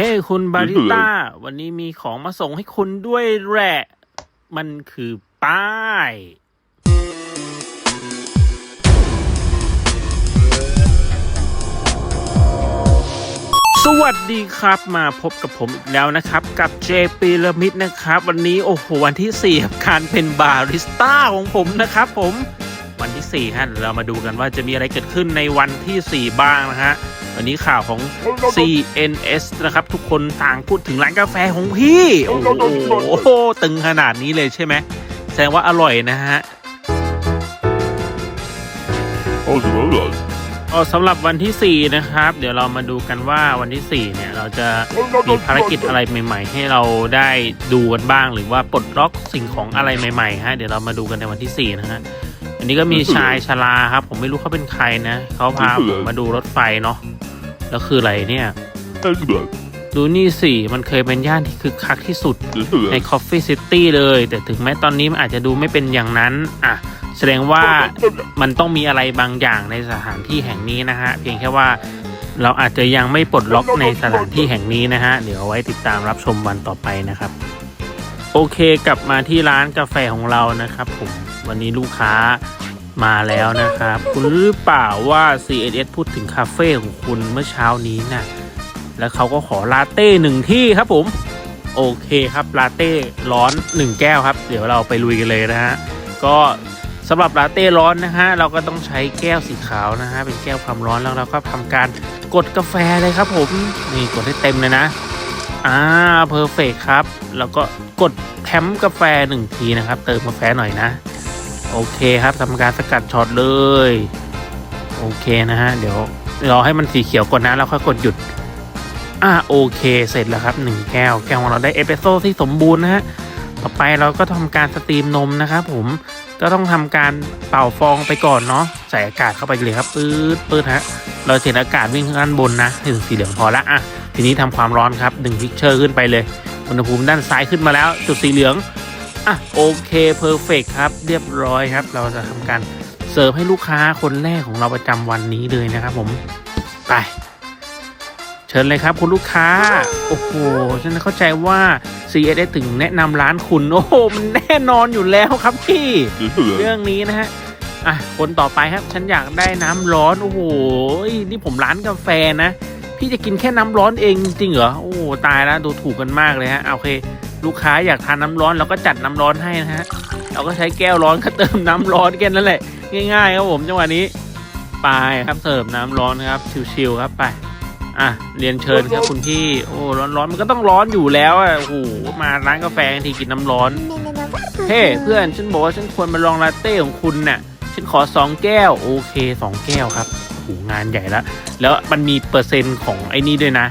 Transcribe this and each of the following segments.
ฮ้ คุณบาริต้า วันนี้มีของมาส่งให้คุณด้วยแหละ มันคือป้าย สวัสดีครับมาพบกับผมอีกแล้วนะครับ กับเจปีระมิดนะครับ วันนี้โอ้โหวันที่4ครับการเป็นบาริสต้าของผมนะครับผมวันที่4ฮะเดี๋ยวเรามาดูกันว่าจะมีอะไรเกิดขึ้นในวันที่ 4 บ้างนะฮะ วันนี้ข่าวของ CNS นะครับ ทุกคนต่างพูดถึงร้านกาแฟของพี่ โอ้โห ตึงขนาดนี้เลยใช่ไหม แสดงว่าอร่อยนะฮะ How's it going? อ๋อสำหรับวันที่ 4 นะครับ เดี๋ยวเรามาดูกันว่าวันที่ 4 เนี่ยเราจะมีภารกิจอะไรใหม่ ๆ ให้เราได้ดูกันบ้าง หรือว่าปลดล็อกสิ่งของอะไรใหม่ๆฮะเดี๋ยวเรามาดูกันในวันที่ 4 นะฮะ อันนี้ก็มีชายชราครับ ผมไม่รู้เขาเป็นใครนะเขาพาผมมาดูรถไฟเนาะแล้วคืออะไรเนี่ย How's it ดูนี่สิมันเคยเป็นย่านที่คึกคักที่สุดใน going? Coffee City เลย แต่ถึงแม้ตอนนี้มันอาจจะดูไม่เป็นอย่างนั้น อะ แสดงว่ามันต้องมีอะไรบางอย่างในสถานที่แห่งนี้นะฮะ เพียงแค่ว่าเราอาจจะยังไม่ปลดล็อกในสถานที่แห่งนี้นะฮะ เดี๋ยวเอาไว้ติดตามรับชมวันต่อไปนะครับ โอเคกลับมาที่ร้านกาแฟของเรานะครับผม วันนี้ลูกค้ามาแล้วนะครับ คุณรู้หรือเปล่าว่า CNS พูดถึงคาเฟ่ของคุณเมื่อเช้านี้น่ะแล้วเขาก็ขอลาเต้หนึ่งที่ครับผม โอเคครับลาเต้ร้อน1แก้วครับ เดี๋ยวเราไปลุยกันเลยนะฮะก็สำหรับลาเต้ร้อนนะฮะเราก็ต้องใช้แก้วสีขาวนะฮะเป็นแก้วความร้อนแล้วเราก็ทำการกดกาแฟเลยครับผมนี่กดให้เต็มเลยนะอ่าเพอร์เฟกครับ แล้วก็กดแถมกาแฟหนึ่งทีนะครับ เติมกาแฟหน่อยนะ โอเคครับทำการสกัดช็อตเลย โอเคนะฮะ เดี๋ยวรอให้มันสีเขียวก่อนนะแล้วค่อยกดหยุด อ่าโอเคเสร็จแล้วครับหนึ่งแก้ว แก้วของเราได้เอสเปรสโซ่ที่สมบูรณ์นะฮะ ต่อไปเราก็ทำการสตรีมนมนะครับผมก็ต้องทำการเป่าฟองไปก่อนเนาะใส่อากาศเข้าไปเลยครับปื๊ดปื๊ดฮะเราเห็นอากาศวิ่งขึ้นด้านบนนะถึงสีเหลืองพอละอะทีนี้ทำความร้อนครับดึงพิกเชอร์ขึ้นไปเลยอุณหภูมิด้านซ้ายขึ้นมาแล้ว จุดสีเหลือง อะโอเคเพอร์เฟกครับ เรียบร้อยครับ เราจะทำการเสิร์ฟให้ลูกค้าคนแรกของเราประจำวันนี้เลยนะครับผม ไป เชิญเลยครับคุณลูกค้า โอ้โหฉันเข้าใจว่า CSS ถึงแนะนำร้านคุณ โอ้โห มันแน่นอนอยู่แล้วครับพี่ เรื่องนี้นะฮะอะคนต่อไปครับ ฉันอยากได้น้ำร้อน โอ้โห นี่ผมร้านกาแฟนะ พี่จะกินแค่น้ำร้อนเองจริงเหรอ โอ้โหตายแล้วดูถูกกันมากเลยฮะเอาโอเค ลูกค้าอยากทานน้ำร้อนเราก็จัดน้ำร้อนให้นะฮะเราก็ใช้แก้วร้อนก็เติมน้ำร้อนแค่นั้นแหละง่ายๆครับผมจังหวะนี้ไปครับเสิร์ฟน้ำร้อนครับชิวๆครับไปอะเรียนเชิญครับคุณพี่โอ้ร้อนๆมันก็ต้องร้อนอยู่แล้วอะโอ้โหมาร้านกาแฟทีกินน้ำร้อนเฮ้เพื่อนฉันบอกว่าฉันควรมาลองลาเต้ของคุณน่ะฉันขอสองแก้วโอเคสองแก้วครับโอ้โหงานใหญ่ล้วแล้วมันมีเปอร์เซ็นต์ของไอ้นี่ด้วยนะ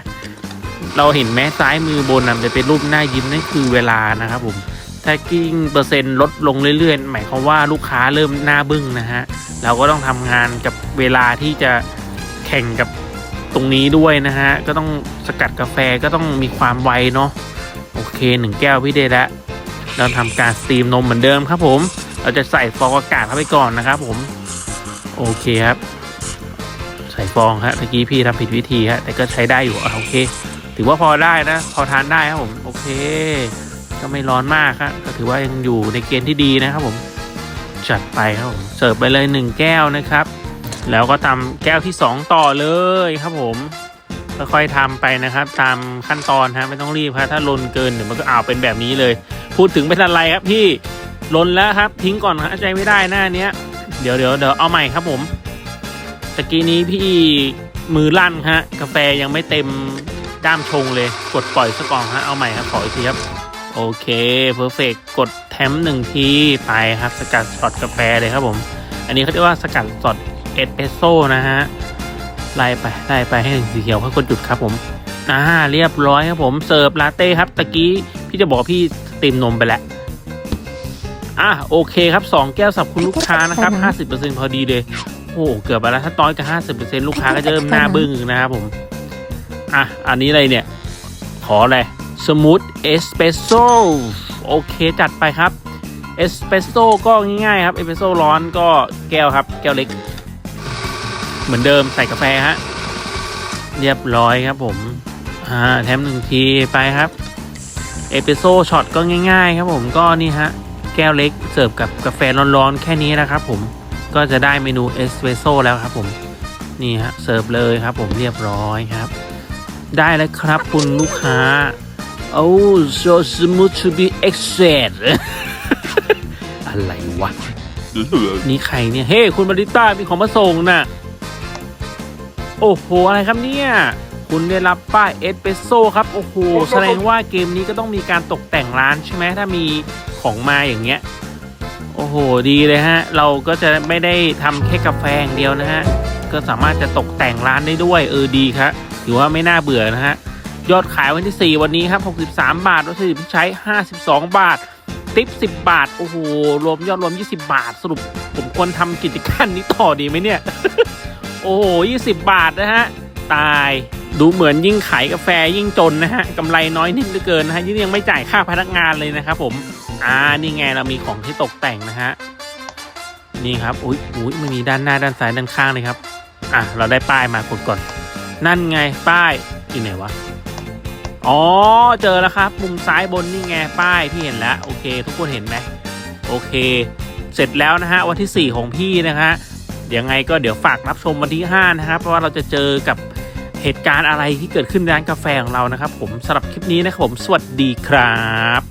เราเห็นแม้ซ้ายมือบนน่ะจะเป็นรูปหน้ายิ้มนั่นคือเวลานะครับผมถ้ากิ้งเปอร์เซ็นต์ลดลงเรื่อยๆ หมายความว่าลูกค้าเริ่มหน้าบึ้งนะฮะ เราก็ต้องทำงานกับเวลาที่จะแข่งกับตรงนี้ด้วยนะฮะ ก็ต้องสกัดกาแฟก็ต้องมีความไวเนาะโอเคหนึ่งแก้วพี่เดแล้วเราทำการสตรีมนมเหมือนเดิมครับผม เราจะใส่ฟองอากาศเข้าไปก่อนนะครับผม โอเคครับ ใส่ฟองฮะเมื่อกี้พี่ทำผิดวิธีฮะแต่ก็ใช้ได้อยู่โอเค ถือว่าพอได้นะ พอทานได้ครับผมโอเค ก็ไม่ร้อนมากครับก็ถือว่ายังอยู่ในเกณฑ์ที่ดีนะครับผมจัดไปครับผมเสิร์ฟไปเลยหนึ่งแก้วนะครับ แล้วก็ตามแก้วที่ 2 ต่อเลยครับผมค่อยๆทำไปนะครับ ตามขั้นตอนฮะไม่ต้องรีบครับถ้าลนเกินเดี๋ยวมันก็อ้าวเป็นแบบนี้เลย พูดถึงไม่ทันไรครับพี่ลนแล้วครับ ทิ้งก่อนฮะใจไม่ได้หน้าเนี้ยเดี๋ยวเดี๋ยวเดี๋ยวเอาใหม่ครับผมตะกี้นี้พี่มือลั่นฮะกาแฟยังไม่เต็ม ด้ามชงเลย กดปล่อยสกองฮะ เอาใหม่ครับ ขออีกทีครับ โอเคเพอร์เฟกกดแถมหนึ่งทีไปครับ สกัดช็อตกาแฟเลยครับผม อันนี้เขาเรียกว่าสกัดสดเอสเปรสโซ่นะฮะ ไล่ไป ไล่ไปให้ถึงสีเขียวค่อยกดจุดครับผมอ่าเรียบร้อยครับผม เสิร์ฟลาเต้ครับ ตะกี้พี่จะบอกพี่สตรีมนมไปแล้วอะโอเคครับ 2 แก้วสับคุณลูกค้านะครับ 50%พอดีเลย โอ้เกือบไปแล้วถ้าต้อยกับ50%ลูกค้าก็จะเริ่มหน้าบึ้งนะครับผม อะ อันนี้อะไรเนี่ย ขออะไรสมูทเอสเปรสโซ่โอเคจัดไปครับเอสเปรสโซ่ก็ง่ายๆครับเอสเปรสโซ่ร้อนก็แก้วครับ แก้วเล็ก เหมือนเดิมใส่กาแฟฮะเรียบร้อยครับผมอ่าแถมหนึ่งทีไปครับเอสเปรสโซ่ช็อตก็ง่าย ๆ ครับผมก็นี่ฮะแก้วเล็กเสิร์ฟกับกาแฟร้อนๆแค่นี้นะครับผมก็จะได้เมนูเอสเปรสโซ่แล้วครับผมนี่ฮะเสิร์ฟเลยครับผมเรียบร้อยครับ ได้แล้วครับคุณลูกค้า Oh so smooth to be exact อะไรวะ真的นี่ใครเนี่ย เฮ้ คุณบาริสต้ามีของมาส่งน่ะ โอ้โห อะไรครับเนี่ย คุณได้รับป้ายเอสเปรสโซ่ครับ โอ้โห แสดงว่าเกมนี้ก็ต้องมีการตกแต่งร้านใช่ไหม ถ้ามีของมาอย่างเงี้ย โอ้โห ดีเลยฮะ เราก็จะไม่ได้ทำแค่กาแฟอย่างเดียวนะฮะ ก็สามารถจะตกแต่งร้านได้ด้วย เออ ดีครับ ถือว่าไม่น่าเบื่อนะฮะ ยอดขายวันที่ 4 วันนี้ครับ 63 บาทวัตถุดิบที่ใช้ 52 บาท ติป 10 บาท โอ้โห รวมยอดรวม 20 บาท สรุปผมควรทำกิจการนี้ต่อดีไหมเนี่ย โอ้โห 20 บาทนะฮะ ตายดูเหมือนยิ่งขายกาแฟยิ่งจนนะฮะกำไรน้อยนิดเหลือเกินนะฮะยิ่งยังไม่จ่ายค่าพนักงานเลยนะครับผมอ่านี่ไงเรามีของที่ตกแต่งนะฮะนี่ครับอุ้ยอุ้ยมันมีด้านหน้าด้านซ้ายด้านข้างเลยครับ อะเราได้ป้ายมากดก่อน นั่นไงป้ายอยู่ไหนวะ อ๋อ เจอแล้วครับ มุมซ้ายบนนี่ไงป้ายพี่เห็นแล้ว โอเค ทุกคนเห็นไหมโอเค เสร็จแล้วนะฮะวันที่ 4 ของพี่นะฮะเดี๋ยวไงก็เดี๋ยวฝากรับชมวันที่ 5 นะครับเพราะว่าเราจะเจอกับเหตุการณ์อะไรที่เกิดขึ้นในร้านกาแฟของเรานะครับ ผมสำหรับคลิปนี้นะครับผมสวัสดีครับ